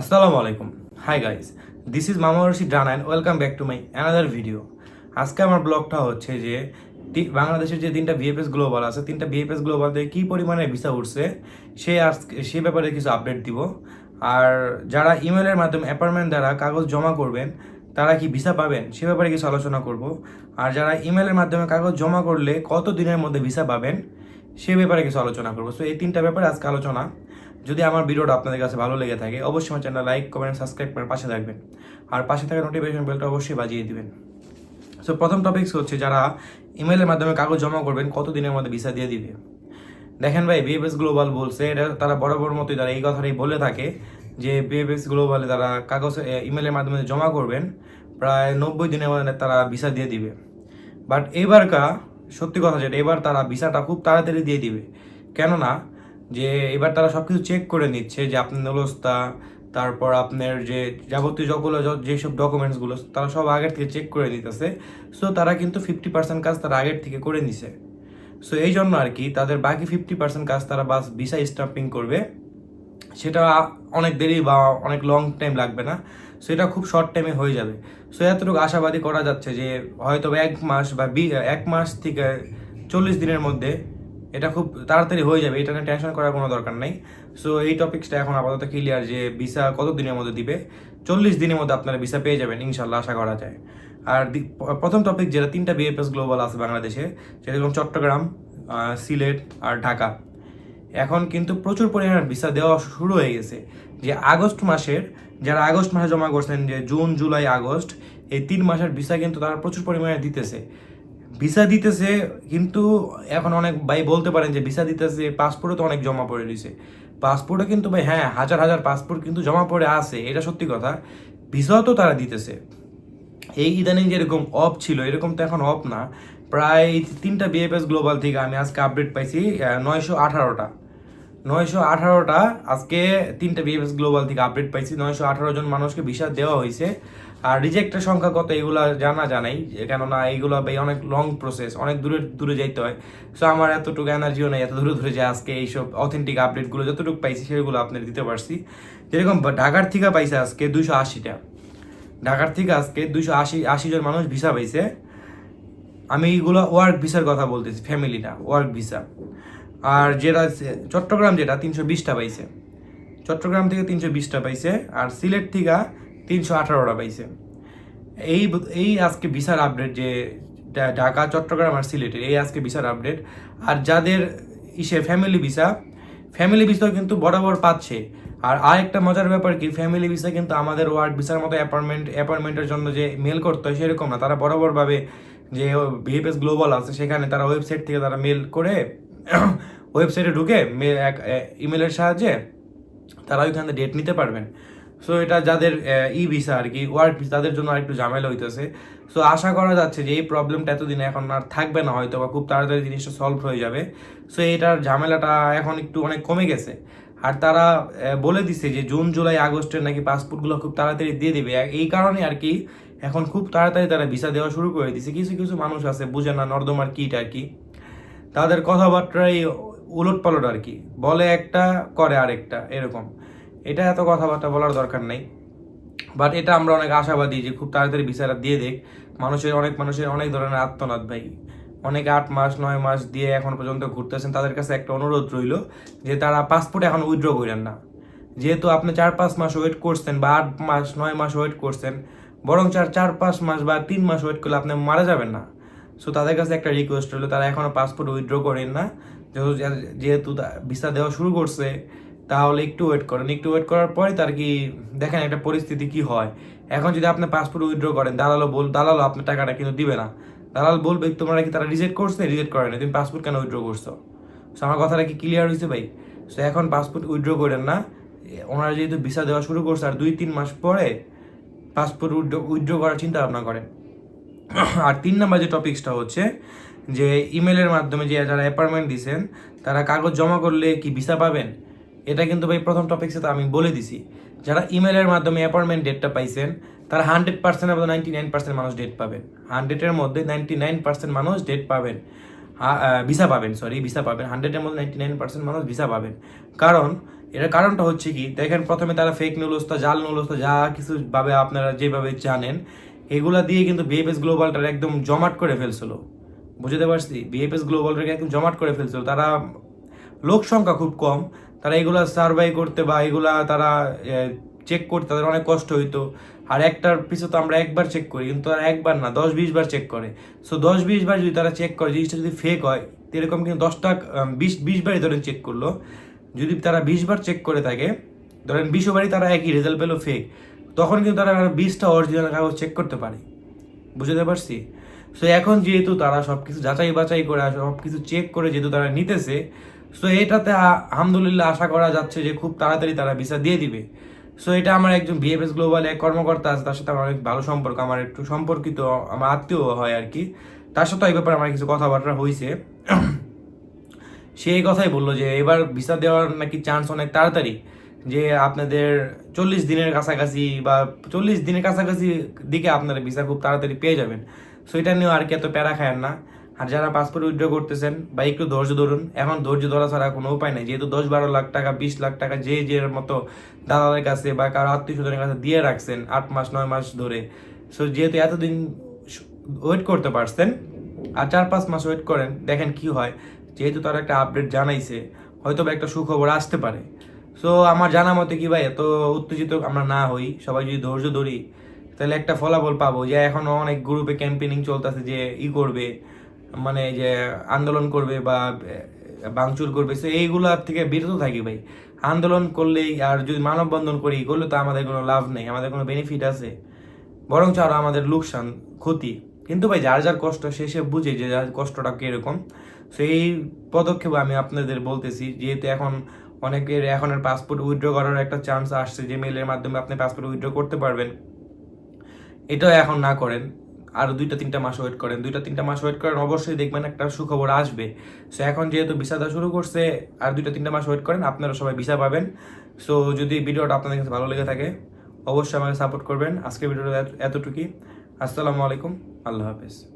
আসসালামু আলাইকুম। Hi guys this is মামা Rashid Rana and welcome back to my another video আজকে আমার ব্লগটা হচ্ছে যে বাংলাদেশের যে তিনটা বিএফএস গ্লোবাল আছে, তিনটা বিএফএস গ্লোবাল থেকে কী পরিমাণে ভিসা উঠছে, সে আজকে, সে ব্যাপারে কিছু আপডেট দিব। আর যারা ইমেলের মাধ্যমে অ্যাপার্টমেন্ট দ্বারা কাগজ জমা করবেন, তারা কি ভিসা পাবেন, সে ব্যাপারে কিছু আলোচনা করব। আর যারা ইমেলের মাধ্যমে কাগজ জমা করলে কত দিনের মধ্যে ভিসা পাবেন, সে ব্যাপারে কিছু আলোচনা করব। সো এই তিনটা ব্যাপারে আজকে আলোচনা। যদি আমার ভিডিওটা আপনাদের কাছে ভালো লেগে থাকে, অবশ্যই আমার চ্যানেল লাইক, কমেন্ট, সাবস্ক্রাইব করে পাশে থাকবেন। আর পাশে থাকা নোটিফিকেশন বেলটা অবশ্যই বাজিয়ে দিবেন। সো প্রথম টপিকস হচ্ছে যারা ইমেলের মাধ্যমে কাগজ জমা করবেন কত দিনের মধ্যে ভিসা দিয়ে দিবে? দেখেন ভাই বিএফএস গ্লোবাল বলছে, এটা তারা বরাবর মতোই তারা এই কথাটাই বলে থাকে যে বিএফএস গ্লোবালে তারা কাগজ ইমেলের মাধ্যমে জমা করবেন, প্রায় নব্বই দিনের মধ্যে তারা ভিসা দিয়ে দিবে। বাট এবারকা সত্যি কথা যেটা, এবার তারা ভিসাটা খুব তাড়াতাড়ি দিয়ে দিবে। কেননা যে এবার তারা সব কিছু চেক করে নিচ্ছে যে আপনার নলস্তা তারপর আপনার যে যাবতীয় যতগুলো য- যেসব ডকুমেন্টসগুলো তারা সব আগের থেকে চেক করে নিতেছে। সো তারা কিন্তু ফিফটি পার্সেন্ট কাজ তারা আগের থেকে করে নিছে। সো এই জন্য আর কি তাদের বাকি ফিফটি পার্সেন্ট কাজ তারা বাস ভিসা স্টাম্পিং করবে। সেটা অনেক দেরি বা অনেক লং টাইম লাগবে না। সো এটা খুব শর্ট টাইমে হয়ে যাবে। সো এতটুকু আশাবাদী করা যাচ্ছে যে হয়তো এক মাস বি- এক মাস থেকে চল্লিশ দিনের মধ্যে এটা খুব তাড়াতাড়ি হয়ে যাবে, এটা নিয়ে টেনশন করার কোনো দরকার নেই। সো এই টপিক্সটা এখন আপাতত ক্লিয়ার যে ভিসা কত দিনের মধ্যে দিবে, চল্লিশ দিনের মধ্যে আপনারা ভিসা পেয়ে যাবেন ইনশাল্লাহ আশা করা যায়। আর প্রথম টপিক যেটা তিনটা বিএফএস গ্লোবাল আছে বাংলাদেশে যেরকম চট্টগ্রাম সিলেট আর ঢাকা। এখন কিন্তু প্রচুর পরিমাণে ভিসা দেওয়া শুরু হয়ে গেছে যে আগস্ট মাসের, যারা আগস্ট মাসে জমা করছেন যে জুন, জুলাই, আগস্ট, এই তিন মাসের ভিসা কিন্তু তারা প্রচুর পরিমাণে দিতেছে। ভিসা দিতেছে, কিন্তু এখন অনেক ভাই বলতে পারেন যে ভিসা দিতেছে পাসপোর্টও তো অনেক জমা পড়ে রয়েছে। পাসপোর্টে কিন্তু ভাই হ্যাঁ হাজার হাজার পাসপোর্ট কিন্তু জমা পড়ে আছে, এটা সত্যি কথা। ভিসাও তো তারা দিতেছে। এই ইদানিং যেরকম অফ ছিল, এরকম তো এখন অফ না। প্রায় তিনটা বিএফএস গ্লোবাল থেকে আমি আজকে আপডেট পাইছি নয়শো আঠারোটা। নয়শো আঠারোটা, আজকে তিনটা বিএফএস গ্লোবাল থেকে আপডেট পাইছি। নয়শো আঠারো জন মানুষকে ভিসা দেওয়া হয়েছে আর রিজেক্টের সংখ্যা কত এগুলা জানা জানাই কেননা এইগুলো ভাই অনেক লং প্রসেস অনেক দূরে দূরে যাইতে হয়। সো আমার এতটুকু এনার্জিও নেই, এত দূরে দূরে যে আজকে এইসব অথেন্টিক আপডেটগুলো যতটুকু পাইছি সেগুলো আপনার দিতে পারছি। যেরকম ঢাকার থেকে পাইছে আজকে দুইশো আশিটা। ঢাকার থেকে আজকে দুইশো আশি আশি জন মানুষ ভিসা পাইছে। আমি এইগুলো ওয়ার্ক ভিসার কথা বলতেছি ফ্যামিলি না ওয়ার্ক ভিসা আর যেটা চট্টগ্রাম যেটা, তিনশো বিশটা পাইছে। চট্টগ্রাম থেকে তিনশো বিশটা পাইছে। আর সিলেট থেকে তিনশো আঠারোটা পাইছে। এই এই আজকে ভিসার আপডেট যে ঢাকা, চট্টগ্রাম আর সিলেটের, এই আজকে ভিসার আপডেট আর যাদের ইসে ফ্যামিলি ভিসা ফ্যামিলি ভিসাও কিন্তু বরাবর পাচ্ছে। আর আরেকটা মজার ব্যাপার কি ফ্যামিলি ভিসা কিন্তু আমাদের ওয়ার্ড ভিসার মতো অ্যাপার্টমেন্ট অ্যাপার্টমেন্টের জন্য যে মেল করতে হয় সেরকম না। তারা বরাবরভাবে যে বিহেভিএস গ্লোবাল আছে, সেখানে তারা ওয়েবসাইট থেকে তারা মেল করে ওয়েবসাইটে ঢুকে ইমেলের সাহায্যে তারা ওইখান ডেট নিতে পারবেন। সো এটা যাদের ই ভিসা আর কি ওয়ার্ক ভিসা তাদের জন্য আরেকটু ঝামেলা হইতেছে। সো আশা করা যাচ্ছে যে এই প্রবলেমটা এতদিন এখন আর থাকবে না হয়তো বা খুব তাড়াতাড়ি জিনিসটা সলভ হয়ে যাবে। সো এটার ঝামেলাটা এখন একটু অনেক কমে গেছে। আর তারা বলে দিছে যে জুন, জুলাই, আগস্টের নাকি পাসপোর্টগুলো খুব তাড়াতাড়ি দিয়ে দিবে। এই কারণে আর কি এখন খুব তাড়াতাড়ি তারা ভিসা দেওয়া শুরু করে দিছে। কিছু কিছু মানুষ আছে, বুঝে না, নর্দমার কিট আর কি। তাদের কথাবার্তাই উলট পালট আর কি। বলে একটা, করে আরেকটা, এরকম। এটা এত কথাবার্তা বলার দরকার নেই। বাট এটা আমরা অনেক আশাবাদী যে খুব তাড়াতাড়ি ভিসাটা দিয়ে দেখ। মানুষের অনেক মানুষের অনেক ধরনের আত্মনাদ ভাই। অনেকে আট মাস, নয় মাস দিয়ে এখন পর্যন্ত ঘুরতেছেন, তাদের কাছে একটা অনুরোধ রইল যে তারা পাসপোর্ট এখন উইথড্র করেন না। যেহেতু আপনি চার পাঁচ মাস ওয়েট করছেন বা আট মাস, নয় মাস ওয়েট করছেন, বরং চার চার পাঁচ মাস বা তিন মাস ওয়েট করলে আপনি মারা যাবেন না। সো তাদের কাছে একটা রিকোয়েস্ট হলো তারা এখনও পাসপোর্ট উইথড্র করেন না। যেহেতু ভিসা দেওয়া শুরু করছে তাহলে একটু ওয়েট করেন। একটু ওয়েট করার পরে তার কি, দেখেন একটা পরিস্থিতি কি হয়। এখন যদি আপনি পাসপোর্ট উইথড্র করেন, দালালও বল, দালালও আপনার টাকাটা কিন্তু দিবে না। দালাল বলবে তোমরা কি তারা রিজেক্ট করছে রিজেক্ট করে না তুমি পাসপোর্ট কেন উইথড্র করছ? সো আমার কথাটা কি ক্লিয়ার হয়েছে ভাই? সো এখন পাসপোর্ট উইথড্র করেন না। ওনারা যেহেতু ভিসা দেওয়া শুরু করছে, আর দুই তিন মাস পরে পাসপোর্ট উইথড্র উইথড্র করার চিন্তা ভাবনা করেন। আর তিন নম্বর যে টপিক্সটা হচ্ছে, যে ইমেলের মাধ্যমে যে যারা অ্যাপার্টমেন্ট দিছেন, তারা কাগজ জমা করলে কি ভিসা পাবেন? এটা কিন্তু ভাই প্রথম টপিক্সে তো আমি বলে দিছি। যারা ইমেলের মাধ্যমে অ্যাপয়েন্টমেন্ট ডেটটা পাইছেন, তারা হান্ড্রেড পার্সেন্ট এবং নাইনটি নাইন পার্সেন্ট মানুষ ডেট পাবেন। হান্ড্রেডের মধ্যে নাইনটি নাইন পার্সেন্ট মানুষ ডেট পাবেন। ভিসা পাবেন সরি ভিসা পাবেন। হান্ড্রেডের মধ্যে নাইনটি নাইন পার্সেন্ট মানুষ ভিসা পাবেন। কারণ এটার কারণটা হচ্ছে কি, দেখেন প্রথমে তারা ফেক নুলস্তা জাল নুলস্তা যা কিছু ভাবে আপনারা যেভাবে জানেন, এগুলা দিয়ে কিন্তু বিএফএস গ্লোবালটার একদম জমাট করে ফেলছিল। বুঝতে পারছি? বিএফএস গ্লোবালটাকে একদম জমাট করে ফেলছিল। তারা লোক সংখ্যা খুব কম। তারা এগুলা সার্ভাই করতে বা এগুলা তারা চেক করতে তাদের অনেক কষ্ট হইতো। আর একটার পিছু তো আমরা একবার চেক করি, কিন্তু তারা একবার না, দশ বিশ বার চেক করে। সো দশ বিশ বার যদি তারা চেক করে, জিনিসটা যদি ফেক হয় এরকম কিন্তু দশটা বিশ বিশ বারই ধরেন চেক করল। যদি তারা বিশ বার চেক করে থাকে, ধরেন বিশ বারই তারা একই রেজাল্ট পেল ফেক তখন কিন্তু তারা বিশটা অরিজিনাল কাগজ চেক করতে পারে। বুঝতে পারছি? সো এখন যেহেতু তারা সব কিছু যাচাই বাছাই করে সব কিছু চেক করে যেহেতু তারা নিতেছে সো এটাতে আ- আলহামদুলিল্লাহ আশা করা যাচ্ছে যে খুব তাড়াতাড়ি তারা ভিসা দিয়ে দিবে। সো এটা আমার একজন বিএফএস গ্লোবাল এক কর্মকর্তা আছে, তার সাথে আমার অনেক ভালো সম্পর্ক, আমার একটু সম্পর্কিত, আমার আত্মীয় হয় আর কি। তার সাথে এই ব্যাপারে আমার কিছু কথাবার্তা হয়েছে সে এই কথাই বলল যে, এবার ভিসা দেওয়ার নাকি চান্স অনেক তাড়াতাড়ি, যে আপনাদের চল্লিশ দিনের কাছাকাছি বা চল্লিশ দিনের কাছাকাছি দিকে আপনারা ভিসা খুব তাড়াতাড়ি পেয়ে যাবেন। সো এটা নিয়েও আর কি এত প্যারা খায়েন না। আর যারা পাসপোর্ট উইথড্র করতেছেন বা একটু ধৈর্য ধরুন, এখন ধৈর্য ধরা ছাড়া কোনো উপায় নেই। যেহেতু দশ বারো লাখ টাকা, বিশ লাখ টাকা যে যে মতো দাদাদের কাছে বা কারও আত্মীয় স্বজনের কাছে দিয়ে রাখছেন আট মাস, নয় মাস ধরে। সো যেহেতু এতদিন ওয়েট করতে পারছেন আর চার পাঁচ মাস ওয়েট করেন, দেখেন কি হয়। যেহেতু তারা একটা আপডেট জানাইছে হয়তো বা একটা সুখবর আসতে পারে। সো আমার জানা মতে কি ভাই, এত উত্তেজিত আমরা না হই। সবাই যদি ধৈর্য ধরি, তাহলে একটা ফলাফল পাবো যে এখনও অনেক গ্রুপে ক্যাম্পেনিং চলতেছে যে ই করবে। মানে যে আন্দোলন করবে বা বাংচুর করবে, সো এইগুলার থেকে বিরত থাকি ভাই। আন্দোলন করলেই আর যদি মানববন্ধন করি, করলে তো আমাদের কোনো লাভ নেই, আমাদের কোনো বেনিফিট আছে। বরঞ্চ আরও আমাদের লোকসান, ক্ষতি। কিন্তু ভাই, যার যার কষ্ট, সে সে বুঝে যে যার কষ্টটা কীরকম। সেই পদক্ষেপ আমি আপনাদের বলতেছি, যেহেতু এখন অনেকের এখনের পাসপোর্ট উইথড্র করার একটা চান্স আসছে, যে মেলের মাধ্যমে আপনি পাসপোর্ট উইথড্র করতে পারবেন। এটাও এখন না করেন। আর দুইটা, তিনটা মাস ওয়েট করেন। দুইটা, তিনটা মাস ওয়েট করেন, অবশ্যই দেখবেন একটা সুখবর আসবে। সো এখন যেহেতু ভিসা দেওয়া শুরু করছে, আর দুইটা, তিনটা মাস ওয়েট করেন, আপনারা সবাই ভিসা পাবেন। সো যদি ভিডিওটা আপনাদের কাছে ভালো লেগে থাকে, অবশ্যই আমাকে সাপোর্ট করবেন। আজকের ভিডিওটা এতটুকুই। আসসালামু আলাইকুম। আল্লাহ হাফেজ।